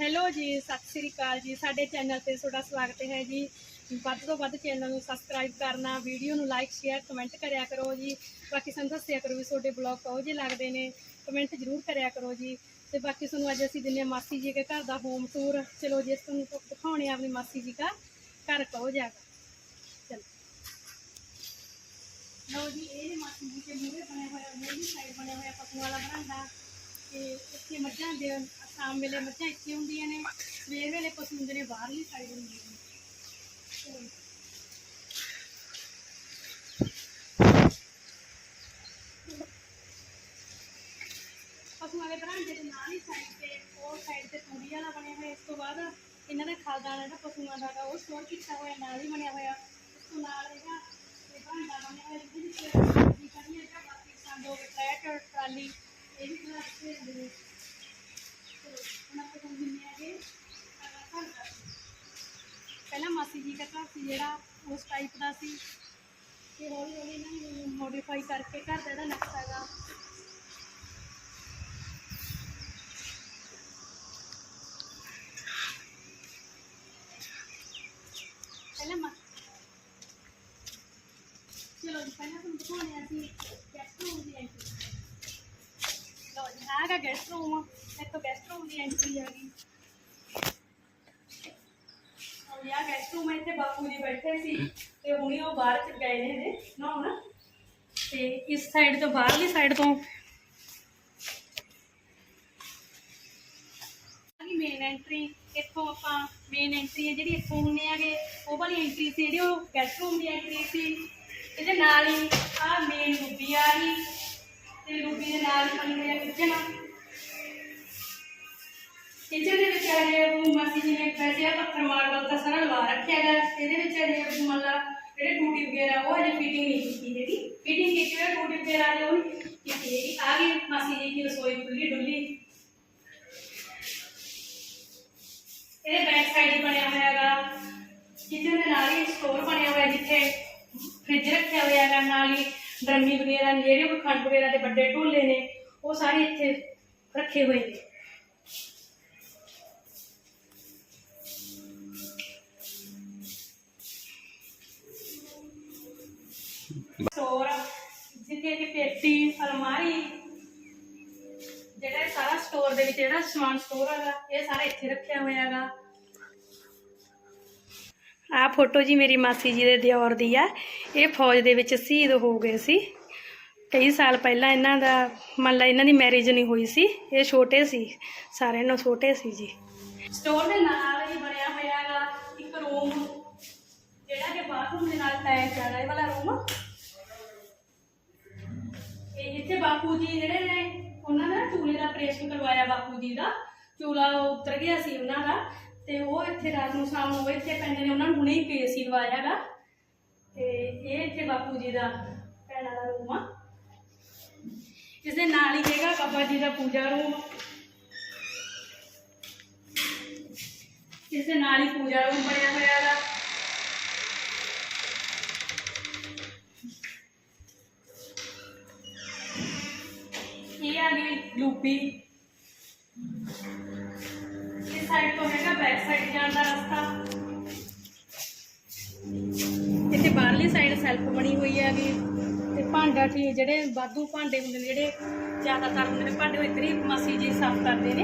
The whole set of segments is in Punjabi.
ਹੈਲੋ ਜੀ, ਸਤਿ ਸ੍ਰੀ ਅਕਾਲ ਜੀ। ਸਾਡੇ ਚੈਨਲ ਤੇ ਤੁਹਾਡਾ ਸਵਾਗਤ ਹੈ ਜੀ। ਵੱਧ ਤੋਂ ਵੱਧ ਚੈਨਲ ਨੂੰ ਸਬਸਕ੍ਰਾਈਬ ਕਰਨਾ ਵੀਡੀਓ ਨੂੰ ਲਾਈਕ ਸ਼ੇਅਰ ਕਮੈਂਟ ਕਰਿਆ ਕਰੋ ਜੀ। ਬਾਕੀ ਸਾਨੂੰ ਦੱਸਿਆ ਕਰੋ ਵੀ ਤੁਹਾਡੇ ਬਲੌਗ ਕਹੋ ਜਿਹੇ ਲੱਗਦੇ ਨੇ। ਕਮੈਂਟ ਜ਼ਰੂਰ ਕਰਿਆ ਕਰੋ ਜੀ। ਤੇ ਬਾਕੀ ਤੁਹਾਨੂੰ ਅੱਜ ਅਸੀਂ ਦਿੰਨੇ ਹਾਂ ਮਾਸੀ ਜੀ ਦੇ ਘਰ ਦਾ ਹੋਮ ਟੂਰ ਚਲੋ ਜੀ ਤੁਹਾਨੂੰ ਦਿਖਾਉਣੇ ਆ ਆਪਣੀ ਮਾਸੀ ਜੀ ਦਾ ਘਰ ਕਹੋ ਜਾਗਾ ਚਲੋ। ਲਓ ਜੀ, ਇਹ ਮਾਸੀ ਜੀ ਦੇ ਮੂਹਰੇ ਬਣਿਆ ਹੋਇਆ ਮੂਹਰੀ ਸਾਈਡ ਬਣਿਆ ਹੋਇਆ ਪਸ਼ੂਆਂ ਵਾਲਾ ਬਰਾਂਡਾ। ਤੇ ਇੱਥੇ ਮੱਝਾਂ ਦੇ ਸ਼ਾਮ ਵੇਲੇ ਮੱਝਾਂ ਇੱਥੇ ਹੁੰਦੀਆਂ ਨੇ, ਸਵੇਰ ਵੇਲੇ ਪਸ਼ੂ ਹੁੰਦੇ ਨੇ ਬਾਹਰਲੀ ਸਾਈਡ ਹੁੰਦੀਆਂ ਨੇ। ਪਸ਼ੂਆਂ ਦੇ ਬਰਾਂਡੇ ਦੇ ਨਾਲ ਹੀ ਸਾਈਡ ਤੇ, ਉਹ ਸਾਈਡ ਤੇ ਤੂੜੀ ਵਾਲਾ ਬਣਿਆ ਹੋਇਆ, ਇਸ ਤੋਂ ਬਾਅਦ ਇਹਨਾਂ ਦਾ ਖਾਲਦਾਨ ਜਿਹੜਾ ਪਸ਼ੂਆਂ ਦਾ ਉਹ ਸਟੋਰ ਕੀਤਾ ਹੋਇਆ, ਨਾਲ ਹੀ ਬਣਿਆ ਹੋਇਆ। ਉਸ ਤੋਂ ਨਾਲ ਇਹਦਾ ਇਹ ਭਾਂਡਾ ਬਣਿਆ ਹੋਇਆ, ਜਿਹਦੇ ਵਿੱਚ ਸਬਜ਼ੀ ਕਰਨੀ ਹੈ ਜਾਂ ਬਾਕੀ ਸੰਦੋ ਟਰੈਕਟਰ ਟਰਾਲੀ ਇਹ ਵੀ ਖਲਾ ਕੇ ਹੁੰਦੇ ਨੇ ਚਲੋ ਹੁਣ ਆਪਾਂ ਤੁਹਾਨੂੰ ਦਿੰਦੇ ਆਗੇ ਸਾਡਾ ਘਰ ਦਾ ਪਹਿਲਾਂ ਮਾਸੀ ਘਰ ਸੀ ਜਿਹੜਾ ਉਸ ਟਾਈਪ ਦਾ ਸੀ ਤੇ ਹੌਲੀ ਹੌਲੀ ਇਹਨਾਂ ਨੇ ਮੋਡੀਫਾਈ ਕਰਕੇ ਘਰ ਦਾ ਜਿਹੜਾ ਨਕਸ਼ਾ ਹੈਗਾ। ਪਹਿਲਾਂ ਮਾ ਚਲੋ ਜੀ, ਪਹਿਲਾਂ ਤੁਹਾਨੂੰ ਦਿਖਾਉਣੇ ਆ ਅਸੀਂ ਗੈਸਟ ਰੂਮ ਦੀ ਐਂਟਰੀ ਲਓ ਜੀ ਆਹ ਹੈਗਾ ਗੈਸਟ ਰੂਮ ਇੱਥੋਂ ਗੈਸਟ ਰੂਮ ਦੀ ਐਂਟਰੀ ਆ ਗਈ। ਔਰ ਰੂਮ ਇੱਥੇ ਬਾਪੂ ਜੀ ਬੈਠੇ ਸੀ ਤੇ ਹੁਣੀ ਉਹ ਬਾਹਰ ਚ ਗਏ ਨੇ ਇਹਦੇ ਨਹਾਉਣ। ਤੇ ਇਸ ਸਾਈਡ ਤੋਂ ਬਾਹਰਲੀ ਸਾਈਡ ਤੋਂ। ਮੇਨ ਐਂਟਰੀ ਇੱਥੋਂ ਆਪਾਂ ਮੇਨ ਐਂਟਰੀ ਹੈ ਜਿਹੜੀ ਇੱਥੋਂ ਹੁੰਨੇ ਆਗੇ ਉਹ ਵਾਲੀ ਐਂਟਰੀ ਸੀ ਜਿਹੜੀ ਉਹ ਗੈਸਟ ਦੀ ਐਂਟਰੀ ਸੀ। ਇਹਦੇ ਨਾਲ ਹੀ ਆ ਮੇਨ ਰੂਬੀ ਆ ਗਈ। ਤੇ ਰੂਬੀ ਦੇ ਨਾਲ ਹੀ ਬਣੀ ਹੈ ਕਿਚਨ ਕਿਚਨ ਦੇ ਵਿੱਚ ਆ ਜੇ ਉਹ ਮਾਸੀ ਜੀ ਨੇ ਵੈਸੇ ਆ ਪੱਥਰ ਮਾਰਬਲ ਦਾ ਸਾਰਾ ਲਵਾ ਰੱਖਿਆ ਹੈਗਾ। ਇਹਦੇ ਵਿੱਚ ਅਜੇ ਮੰਨ ਲਾ ਜਿਹੜੇ ਟੂਟੀ ਵਗੈਰਾ ਉਹ ਅਜੇ ਫਿਟਿੰਗ ਨਹੀਂ ਕੀਤੀ ਹੈਗੀ। ਫਿਟਿੰਗ ਕੀਤੀ ਹੋਈ ਟੂਟੀ ਵਗੈਰਾ ਅਜੇ ਉਹ ਕੀਤੀ ਹੈਗੀ। ਆ ਗਈ ਮਾਸੀ ਜੀ ਦੀ ਰਸੋਈ ਖੁੱਲੀ ਡੁੱਲੀ। ਇਹਦੇ ਬੈਕ ਸਾਈਡ ਹੀ ਬਣਿਆ ਹੋਇਆ ਹੈਗਾ। ਕਿਚਨ ਦੇ ਨਾਲ ਹੀ ਸਟੋਰ ਬਣਿਆ ਹੋਇਆ, ਜਿੱਥੇ ਫ੍ਰਿਜ ਰੱਖਿਆ ਹੋਇਆ ਹੈਗਾ, ਨਾਲ ਹੀ ਡਰਮੀ ਵਗੈਰਾ ਜਿਹੜੇ ਕੋਈ ਖੰਡ ਵਗੈਰਾ ਦੇ ਵੱਡੇ ਢੋਲੇ ਨੇ, ਉਹ ਸਾਰੇ ਇੱਥੇ ਰੱਖੇ ਹੋਏ ਨੇ। ਸਟੋਰ ਜਿੱਥੇ ਕਿ ਪੇਟੀ, ਅਲਮਾਰੀ, ਜਿਹੜਾ ਇਹ ਸਾਰਾ ਸਟੋਰ ਦੇ ਵਿੱਚ, ਜਿਹੜਾ ਸਮਾਨ ਸਟੋਰ ਹੈਗਾ, ਇਹ ਸਾਰਾ ਇੱਥੇ ਰੱਖਿਆ ਹੋਇਆ ਹੈਗਾ। ਆ ਫੋਟੋ ਜੀ ਮੇਰੀ ਮਾਸੀ ਜੀ ਦੇ ਦਿਓਰ ਦੀ ਆ। ਇਹ ਫੌਜ ਦੇ ਵਿੱਚ ਸ਼ਹੀਦ ਹੋ ਗਏ ਸੀ। ਕਈ ਸਾਲ ਪਹਿਲਾਂ ਇਹਨਾਂ ਦਾ, ਮੰਨ ਲਾ ਇਹਨਾਂ ਦੀ ਮੈਰਿਜ ਨਹੀਂ ਹੋਈ ਸੀ। ਇਹ ਛੋਟੇ ਸੀ, ਸਾਰਿਆਂ ਨੂੰ ਛੋਟੇ ਸੀ ਜੀ। ਸਟੋਰ ਦੇ ਨਾਲ ਹੀ ਬਣਿਆ ਹੋਇਆ ਹੈਗਾ ਇੱਕ ਰੂਮ ਜਿਹੜਾ ਕਿ ਬਾਥਰੂਮ ਦੇ ਨਾਲ ਅਟੈਚ ਹੈਗਾ, ਇਹ ਵਾਲਾ ਰੂਮ ਇੱਥੇ ਬਾਪੂ ਜੀ ਜਿਹੜੇ ਨੇ, ਉਹਨਾਂ ਦਾ ਚੂਲੇ ਦਾ ਆਪਰੇਸ਼ਨ ਕਰਵਾਇਆ ਬਾਪੂ ਜੀ ਦਾ। ਚੂਲਾ ਉਤਰ ਗਿਆ ਸੀ ਉਹਨਾਂ ਦਾ ਤੇ ਉਹ ਇੱਥੇ ਰਾਤ ਨੂੰ ਸ਼ਾਮ ਨੂੰ ਇੱਥੇ ਪੈਂਦੇ ਨੇ, ਉਹਨਾਂ ਨੂੰ ਹੁਣੇ ਹੀ ਕੇਸ ਹੀ ਲਵਾਇਆਗਾ ਤੇ ਇਹ ਇੱਥੇ ਬਾਪੂ ਜੀ ਦਾ ਭੈਣਾਂ ਦਾ ਰੂਮ ਆ। ਇਸ ਦੇ ਨਾਲ ਹੀ ਹੈਗਾ ਬਾਬਾ ਜੀ ਦਾ ਪੂਜਾ ਰੂਮ। ਇਸ ਦੇ ਨਾਲ ਹੀ ਪੂਜਾ ਰੂਮ ਬਣਿਆ ਹੋਇਆ ਹੈਗਾ। ਆ ਗਈ ਲੂਪੀ ਇਸ ਸਾਈਡ ਤੋਂ ਹੈਗਾ ਬੈਕ ਸਾਈਡ ਜਾਣ ਦਾ ਰਸਤਾ ਇੱਥੇ ਬਾਹਰਲੀ ਸਾਈਡ ਸੈਲਫ ਬਣੀ ਹੋਈ ਹੈਗੀ ਤੇ ਭਾਂਡਾ ਠੀਕ ਜਿਹੜੇ ਵਾਧੂ ਭਾਂਡੇ ਹੁੰਦੇ ਨੇ ਜਿਹੜੇ ਜ਼ਿਆਦਾਤਰ ਹੁੰਦੇ ਨੇ ਭਾਂਡੇ ਉਹ ਇੱਧਰ ਹੀ ਮਾਸੀ ਜੀ ਸਾਫ਼ ਕਰਦੇ ਨੇ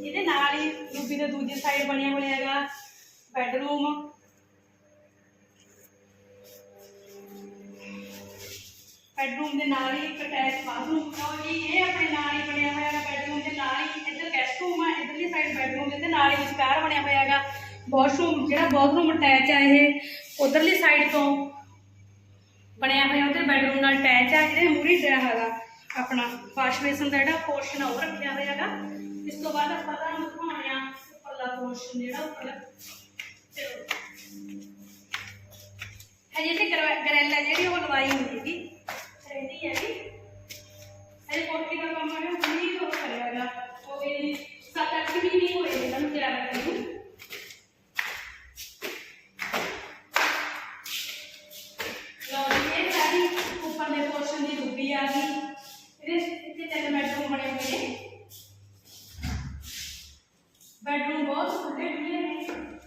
ਇਹਦੇ ਨਾਲ ਹੀ ਲੂਪੀ ਦੇ ਦੂਜੀ ਸਾਈਡ ਬਣਿਆ ਹੋਇਆ ਹੈਗਾ ਬੈੱਡਰੂਮ ਬੈਡਰੂਮ ਦੇ ਨਾਲ ਹੀ ਇੱਕ ਅਟੈਚ ਬਾਥਰੂਮ ਲਓ ਜੀ ਇਹ ਆਪਣੇ ਨਾਲ ਹੀ ਬਣਿਆ ਹੋਇਆ ਹੈ। ਬੈਡਰੂਮ ਦੇ ਨਾਲ ਹੀ ਇੱਧਰ ਗੈਸਟ ਰੂਮ ਹੈ, ਇੱਧਰਲੀ ਸਾਈਡ ਬੈਡਰੂਮ ਦੇ ਨਾਲ ਹੀ ਵਿਚਕਾਰ ਬਣਿਆ ਹੋਇਆ ਹੈਗਾ। ਵਾਸ਼ਰੂਮ ਜਿਹੜਾ ਬਾਥਰੂਮ ਅਟੈਚ ਹੈ ਇਹ, ਉਧਰਲੀ ਸਾਈਡ ਤੋਂ ਬਣਿਆ ਹੋਇਆ, ਉਧਰ ਬੈਡਰੂਮ ਨਾਲ ਅਟੈਚ ਹੈ। ਇਹਦੇ ਮੂਰੀ ਡਿਆ ਹੈਗਾ, ਆਪਣਾ ਵਾਸ਼ ਬੇਸਨ ਦਾ ਜਿਹੜਾ ਪੋਰਸ਼ਨ ਉਹ ਰੱਖਿਆ ਹੋਇਆ ਹੈਗਾ। ਇਸ ਤੋਂ ਬਾਅਦ ਆਪਾਂ ਤੁਹਾਨੂੰ ਦਿਖਾਉਣੇ ਆ ਉੱਪਰਲਾ ਪੋਰਸ਼ਨ ਜਿਹੜਾ ਉੱਪਰ ਚਲੋ। ਹਜੇ ਤੇ ਗਰੈਲ ਹੈ ਜਿਹੜੀ ਉਹ ਲਵਾਈ ਨਹੀਂ ਹੈਗੀ। चलती है अभी। अरे कोठी का काम है नहीं तो अच्छा करेगा वो भी सात आठ भी नहीं होएगी ना मुझे लगा रही हूँ बेडरूम बहुत खुले खुले हैं।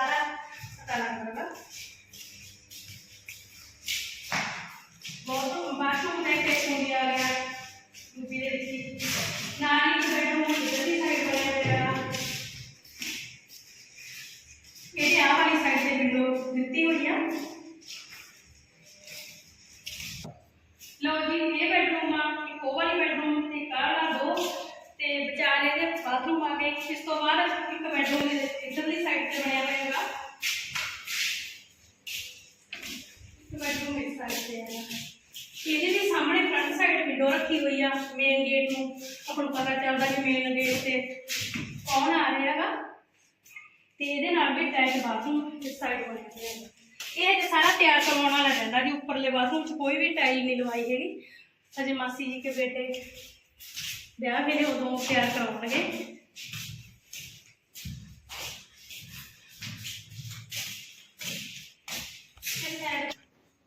ਉਹ ਸਾਰਾ ਪਤਾ ਲੱਗਦਾ ਬਹੁਤ ਬਾਥਰੂਮ ਦੇ ਕੇ ਹੁੰਦੀ ਆ ਗਿਆ ਯੂਪੀ ਦੇ ਵਿੱਚ ਨਾਲ ਹੀ ਬੈਡਰੂਮ ਇਧਰਲੀ ਸਾਈਡ ਬਣਿਆ ਹੋਇਆ ਇਹ ਆਹ ਵਾਲੀ ਸਾਈਡ ਤੇ ਵਿੰਡੋ ਦਿੱਤੀ ਹੋਈ ਆ ਲਓ ਜੀ ਇਹ ਬੈਡਰੂਮ ਆ ਇੱਕ ਉਹ ਵਾਲੀ ਬੈਡਰੂਮ ਤੇ ਇੱਕ ਆਹ ਵਾਲਾ ਦੋ ਤੇ ਵਿਚਾਲੇ ਦੇ ਵਿੰਡੋ ਰੱਖੀ ਹੋਈ ਆ ਮੇਨ ਗੇਟ ਨੂੰ। ਆਪਾਂ ਨੂੰ ਪਤਾ ਚੱਲਦਾ ਕਿ ਮੇਨ ਗੇਟ ਤੇ ਕੌਣ ਆ ਰਿਹਾ ਹੈਗਾ ਤੇ ਇਹਦੇ ਨਾਲ ਵੀ ਅਟੈਚ ਬਾਥਰੂਮ ਇਸ ਸਾਈਡ ਬਣਿਆ ਹੋਇਆ ਇਹ ਤੇ ਸਾਰਾ ਤਿਆਰ ਕਰਵਾਉਣ ਵਾਲਾ ਰਹਿੰਦਾ ਜੀ। ਉੱਪਰਲੇ ਬਾਥਰੂਮ 'ਚ ਕੋਈ ਵੀ ਟਾਈਲ ਨਹੀਂ ਲਵਾਈ ਹੈਗੀ। ਅਜੇ ਮਾਸੀ ਜੀ ਕੇ ਬੇਟੇ ਵਿਆਹ ਵੇਲੇ ਉਦੋਂ ਤਿਆਰ ਕਰਵਾਉਣਗੇ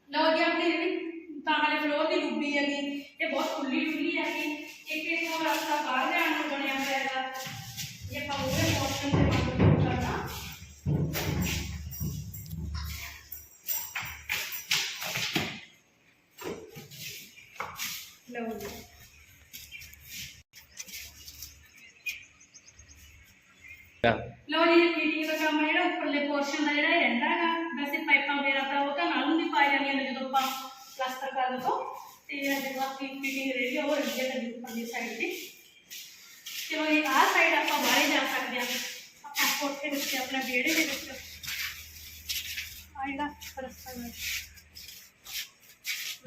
ਲਓ ਜੀ ਤਾਂ ਵਾਲੇ ਫਲੋਰ ਦੀ ਡੁੱਬੀ ਹੈਗੀ ਇਹ ਬਹੁਤ ਖੁੱਲੀ ਡੁੱਲੀ ਹੈਗੀ। ਇੱਕ ਇੱਕ ਹੋਰ ਰਸਤਾ ਬਾਹਰ ਜਾਣ ਨੂੰ ਬਣਿਆ ਹੋਇਆ ਹੈਗਾ। ਇਹ ਆਪਾਂ ਉਹਦੇ ਪੋਰਸ਼ਨ ਤੇ ਬੰਦ ਕਰਨਾ। ਲਓ ਜੀ। ਲਓ ਜੀ ਫੀਟਿੰਗ ਦਾ ਕੰਮ ਹੈ ਜਿਹੜਾ, ਉੱਪਰਲੇ ਪੋਰਸ਼ਨ ਦਾ ਜਿਹੜਾ ਰਹਿੰਦਾ ਹੈਗਾ। ਵੈਸੇ ਪਾਈਪਾਂ ਵਗੈਰਾ ਤਾਂ ਉਹ ਤਾਂ ਨਾਲ ਹੁੰਦੀ ਪਾਈ ਜਾਂਦੀਆਂ ਨੇ ਜਦੋਂ ਆਪਾਂ ਪਲਾਸਟਰ ਕਰ ਦੋ। ਤੇ ਜਦੋਂ ਆਪਣੀ ਫੀਟਿੰਗ ਰੈਡੀ ਹੋ ਰਹੀ ਹੈ ਤਾਂ ਉੱਪਰਲੀ ਸਾਈਡ ਤੇ। ਚਲੋ ਇਹ ਆਹ ਸਾਈਡ ਆਪਾਂ ਬਾਹਰੇ ਜਾ ਸਕਦੇ ਹਾਂ। ਆਪਾਂ ਕੋਠੇ ਦੇ ਉੱਤੇ ਆਪਣਾ ਵਿਹੜੇ ਦੇ ਵਿੱਚ। ਆਹ ਜਿਹੜਾ ਰਸਤਾ ਹੈ।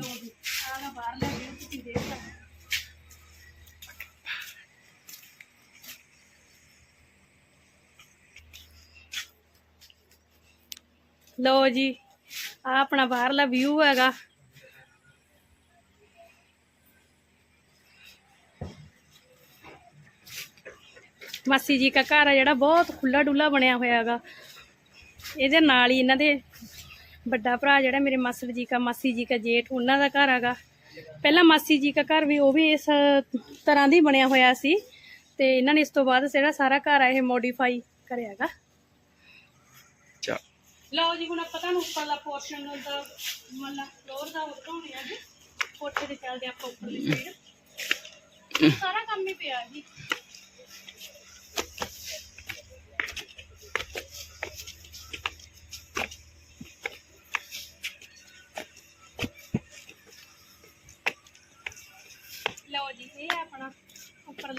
ਲਓ ਜੀ, ਆਹ ਨਾ ਬਾਹਰ ਲੈ ਕੇ ਤੁਸੀਂ ਦੇਖ ਸਕਦੇ ਹੋ। ਲਓ ਜੀ ਆ ਆਪਣਾ ਬਾਹਰਲਾ ਵਿਊ ਹੈਗਾ। ਮਾਸੀ ਜੀ ਦਾ ਘਰ ਆ ਜਿਹੜਾ ਬਹੁਤ ਖੁੱਲਾ ਡੁੱਲਾ ਬਣਿਆ ਹੋਇਆ ਹੈਗਾ। ਇਹਦੇ ਨਾਲ ਹੀ ਇਹਨਾਂ ਦੇ ਵੱਡਾ ਭਰਾ ਜਿਹੜਾ ਮੇਰੇ ਮਾਸੜ ਜੀ ਦਾ ਮਾਸੀ ਜੀ ਦਾ ਜੇਠ ਉਹਨਾਂ ਦਾ ਘਰ ਹੈਗਾ। ਪਹਿਲਾਂ ਮਾਸੀ ਜੀ ਦਾ ਘਰ ਵੀ ਉਹ ਵੀ ਇਸ ਤਰ੍ਹਾਂ ਦੀ ਬਣਿਆ ਹੋਇਆ ਸੀ ਤੇ ਇਹਨਾਂ ਨੇ ਇਸ ਤੋਂ ਬਾਅਦ ਜਿਹੜਾ ਸਾਰਾ ਘਰ ਆ ਇਹ ਮੋਡੀਫਾਈ ਕਰਿਆ ਹੈਗਾ। ਚਾ ਲਓ ਜੀ ਹੁਣ ਆਪਾਂ ਤੁਹਾਨੂੰ ਉੱਪਰਲਾ ਪੋਰਸ਼ਨ ਦਾ ਮਤਲਬ ਫਲੋਰ ਦਾ ਉਤਾਉਣੇ ਆ ਜੀ। ਕੋਠੇ ਤੇ ਚੱਲਦੇ ਆਪਾਂ ਉੱਪਰਲੀ ਸਾਈਡ ਸਾਰਾ ਕੰਮ ਹੀ ਪਿਆ ਜੀ।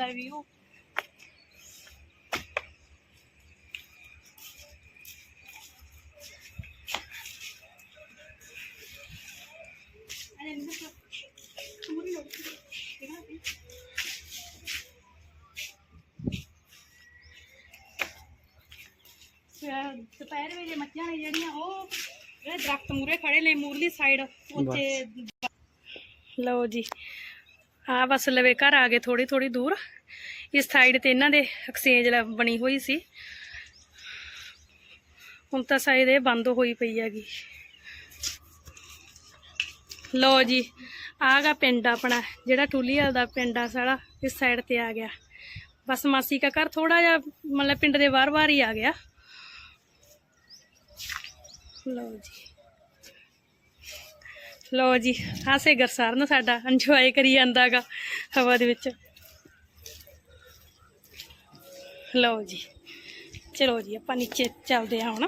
ਉੱਪਰਲਾ ਵਿਊ ਅਰੇ ਇਹਨਾਂ ਦਾ ਪੂਰੀ ਲੋਕ ਕਿਹਨਾਂ ਦੀ ਫਿਰ ਦੁਪਹਿਰ ਵੇਲੇ ਮੱਝਾਂ ਨੇ ਜਿਹੜੀਆਂ ਉਹ ਜਿਹੜੇ ਦਰਖਤ ਮੂਰੇ ਖੜੇ ਨੇ ਮੂਰਲੀ ਸਾਈਡ ਉੱਤੇ ਲਓ ਜੀ ਆ ਬਸ ਲਵੇ ਘਰ ਆ ਗਏ ਥੋੜੀ ਥੋੜੀ ਦੂਰ ਇਸ ਸਾਈਡ ਤੇ ਇਹਨਾਂ ਦੇ ਐਕਸਚੇਂਜ ਬਣੀ ਹੋਈ ਸੀ। ਹੁਣ ਤਾਂ ਸਾਈਡ ਇਹ ਬੰਦ ਹੋਈ ਪਈ ਹੈਗੀ। ਲੋ ਜੀ ਆਗਾ ਪਿੰਡ ਆਪਣਾ, ਜਿਹੜਾ ਟੂਲੀਵਾਲ ਦਾ ਪਿੰਡ ਆ ਸਾਰਾ ਇਸ ਸਾਈਡ ਤੇ ਆ ਗਿਆ। ਬਸ ਮਾਸੀ ਦਾ ਘਰ ਥੋੜਾ ਜਿਹਾ, ਮਤਲਬ ਪਿੰਡ ਦੇ ਬਾਹਰ-ਬਾਹਰ ਹੀ ਆ ਗਿਆ। ਲੋ ਜੀ। ਲੋ ਜੀ ਹਾਸੇ ਗਰਸਾਰਨ ਸਾਡਾ ਇੰਜੋਏ ਕਰੀ ਜਾਂਦਾਗਾ ਹਵਾ ਦੇ ਵਿੱਚ। ਲਓ ਜੀ। ਚਲੋ ਜੀ ਆਪਾਂ ਨੀਚੇ ਚੱਲਦੇ ਹਾਂ ਹੁਣ।